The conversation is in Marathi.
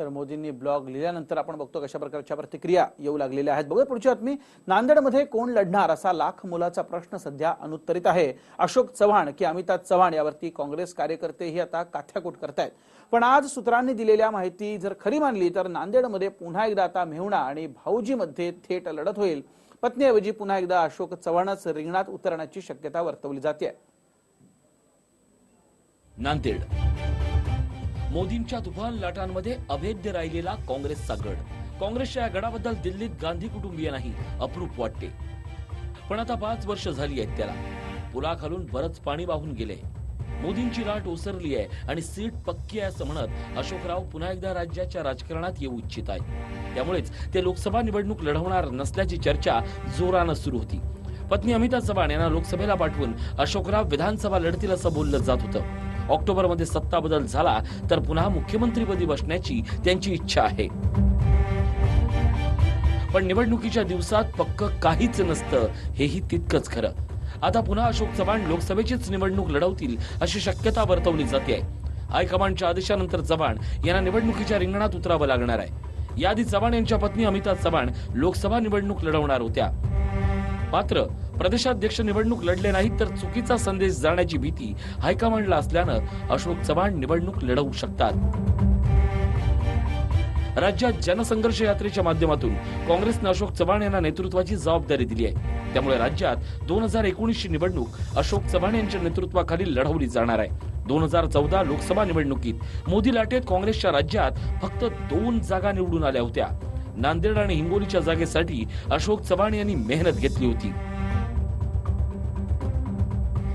तर मोदींनी ब्लॉग लिहिल्यानंतर आपण बघतो कशा प्रकारच्या प्रतिक्रिया येऊ लागलेल्या आहेत. बघूया पुढची बातमी. नांदेडमध्ये कोण लढणार असा लाख मुलाचा प्रश्न सध्या अनुत्तरित आहे. अशोक चव्हाण की अमिताभ चव्हाण यावरती काँग्रेस कार्यकर्तेही आता काथ्याकूट करतायत. पण आज सूत्रांनी दिलेल्या माहिती जर खरी मानली तर नांदेडमध्ये पुन्हा एकदा आता मेहुणा आणि भाऊजीमध्ये थेट लढत होईल. पत्नीऐवजी पुन्हा एकदा अशोक चव्हाणच रिंगणात उतरण्याची शक्यता वर्तवली जाते नांदेड. मोदींच्या तुफान लाटांमध्ये अभेद्य राहिलेला काँग्रेसचा गड. काँग्रेसच्या या गडाबद्दल दिल्लीत गांधी कुटुंबीयांनाही अप्रूप वाटते. पण आता पाच वर्ष झाली आहेत त्याला. पुलाखालून बरंच पाणी वाहून गेले. मोदींची लाट ओसरली आहे आणि सीट पक्की आहे असं म्हणत अशोकराव पुन्हा एकदा राज्याच्या राजकारणात येऊ इच्छित आहेत. त्यामुळेच ते लोकसभा निवडणूक लढवणार नसल्याची चर्चा जोरानं सुरू होती. पत्नी अमिता चव्हाण यांना लोकसभेला पाठवून अशोकराव विधानसभा लढतील असं बोललं जात होतं. ऑक्टोबरमध्ये सत्ता बदल झाला तर पुन्हा मुख्यमंत्रीपदी बसण्याची त्यांची इच्छा आहे. पण निवडणुकीच्या दिवसात पक्क काहीच नसतं हेही तितकंच खरं. आता पुन्हा अशोक चव्हाण लोकसभेचीच निवडणूक लढवतील अशी शक्यता वर्तवली जाते. हायकमांडच्या आदेशानंतर चव्हाण यांना निवडणुकीच्या रिंगणात उतरावं लागणार आहे. याआधी चव्हाण यांच्या पत्नी अमिता चव्हाण लोकसभा निवडणूक लढवणार होत्या. मात्र प्रदेशाध्यक्ष निवडणूक लढले नाहीत तर चुकीचा संदेश जाण्याची भीती हायकमांडला असल्यानं अशोक चव्हाण निवडणूक लढवू शकतात. राज्यात जनसंघर्ष यात्रेच्या माध्यमातून काँग्रेसनं अशोक चव्हाण यांना नेतृत्वाची जबाबदारी दिली आहे. त्यामुळे राज्यात दोन हजार एकोणीसची निवडणूक अशोक चव्हाण यांच्या नेतृत्वाखाली लढवली जाणार आहे. दोन हजार चौदा लोकसभा निवडणुकीत मोदी लाटेत काँग्रेसच्या राज्यात फक्त दोन जागा निवडून आल्या होत्या. नांदेड आणि हिंगोलीच्या जागेसाठी अशोक चव्हाण यांनी मेहनत घेतली होती.